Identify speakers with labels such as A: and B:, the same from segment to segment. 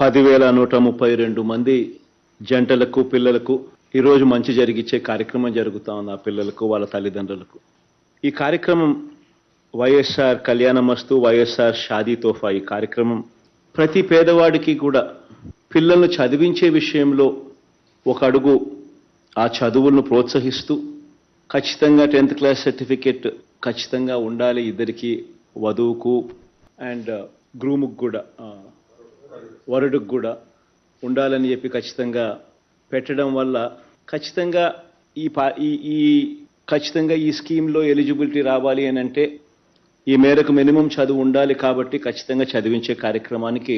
A: పదివేల నూట ముప్పై రెండు మంది జంటలకు పిల్లలకు ఈరోజు మంచి జరిగిచ్చే కార్యక్రమం జరుగుతా ఉంది ఆ పిల్లలకు వాళ్ళ తల్లిదండ్రులకు. ఈ కార్యక్రమం వైఎస్ఆర్ కళ్యాణమస్తు వైఎస్ఆర్ షాదీ తోఫా ఈ కార్యక్రమం ప్రతి పేదవాడికి కూడా పిల్లలను చదివించే విషయంలో ఒక అడుగు ఆ చదువులను ప్రోత్సహిస్తూ ఖచ్చితంగా టెన్త్ క్లాస్ సర్టిఫికెట్ ఖచ్చితంగా ఉండాలి ఇద్దరికి వధువుకు అండ్ గ్రూముకు కూడా వరుడుకు కూడా ఉండాలని చెప్పి ఖచ్చితంగా పెట్టడం వల్ల ఖచ్చితంగా ఈ పా ఈ ఈ ఖచ్చితంగా ఈ స్కీమ్లో ఎలిజిబిలిటీ రావాలి అని అంటే ఈ మేరకు మినిమం చదువు ఉండాలి కాబట్టి ఖచ్చితంగా చదివించే కార్యక్రమానికి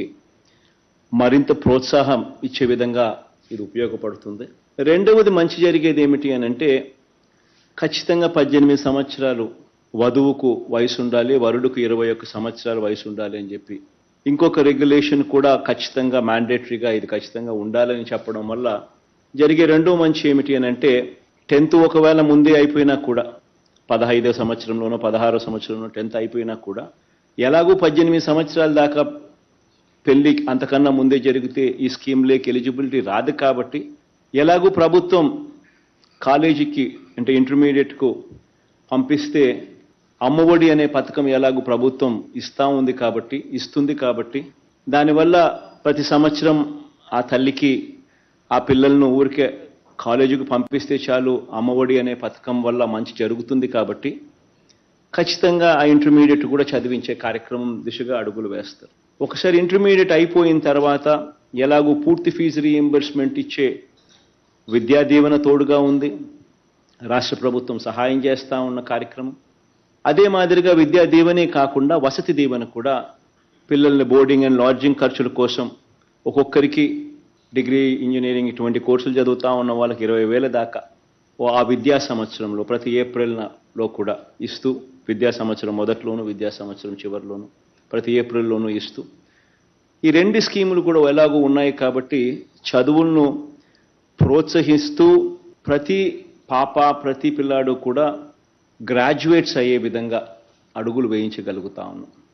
A: మరింత ప్రోత్సాహం ఇచ్చే విధంగా ఇది ఉపయోగపడుతుంది. రెండవది మంచి జరిగేది ఏమిటి అని అంటే ఖచ్చితంగా పద్దెనిమిది సంవత్సరాలు వధువుకు వయసు ఉండాలి వరుడుకు ఇరవై ఒక్క సంవత్సరాల వయసు ఉండాలి అని చెప్పి ఇంకొక రెగ్యులేషన్ కూడా ఖచ్చితంగా మ్యాండేటరీగా ఇది ఖచ్చితంగా ఉండాలని చెప్పడం వల్ల జరిగే రెండో మంచి ఏమిటి అని అంటే టెన్త్ ఒకవేళ ముందే అయిపోయినా కూడా పదహైదో సంవత్సరంలోనో పదహారో సంవత్సరంలో టెన్త్ అయిపోయినా కూడా ఎలాగూ పద్దెనిమిది సంవత్సరాల దాకా పెళ్ళి అంతకన్నా ముందే జరిగితే ఈ స్కీమ్లోకి ఎలిజిబిలిటీ రాదు కాబట్టి ఎలాగూ ప్రభుత్వం కాలేజీకి అంటే ఇంటర్మీడియట్కు పంపిస్తే అమ్మఒడి అనే పథకం ఎలాగూ ప్రభుత్వం ఇస్తా ఉంది కాబట్టి ఇస్తుంది కాబట్టి దానివల్ల ప్రతి సంవత్సరం ఆ తల్లికి ఆ పిల్లలను ఊరికే కాలేజీకి పంపిస్తే చాలు అమ్మఒడి అనే పథకం వల్ల మంచి జరుగుతుంది కాబట్టి ఖచ్చితంగా ఆ ఇంటర్మీడియట్ కూడా చదివించే కార్యక్రమం దిశగా అడుగులు వేస్తారు. ఒకసారి ఇంటర్మీడియట్ అయిపోయిన తర్వాత ఎలాగూ పూర్తి ఫీజు రీఎంబర్స్మెంట్ ఇచ్చే విద్యా దీవెన తోడుగా ఉంది. రాష్ట్ర ప్రభుత్వం సహాయం చేస్తూ ఉన్న కార్యక్రమం. అదే మాదిరిగా విద్యా దీవెనే కాకుండా వసతి దీవెన కూడా పిల్లల్ని బోర్డింగ్ అండ్ లాడ్జింగ్ ఖర్చుల కోసం ఒక్కొక్కరికి డిగ్రీ ఇంజనీరింగ్ ఇటువంటి కోర్సులు చదువుతా ఉన్న వాళ్ళకి ఇరవై వేల దాకా ఓ ఆ విద్యా సంవత్సరంలో ప్రతి ఏప్రిల్లో కూడా ఇస్తూ విద్యా సంవత్సరం మొదట్లోను విద్యా సంవత్సరం చివరిలోను ప్రతి ఏప్రిల్లోనూ ఇస్తూ. ఈ రెండు స్కీములు కూడా ఎలాగో ఉన్నాయి కాబట్టి చదువులను ప్రోత్సహిస్తూ ప్రతి పాప ప్రతి పిల్లాడు కూడా గ్రాడ్యుయేట్స్ అయ్యే విధంగా అడుగులు వేయించగలుగుతా ఉన్నాం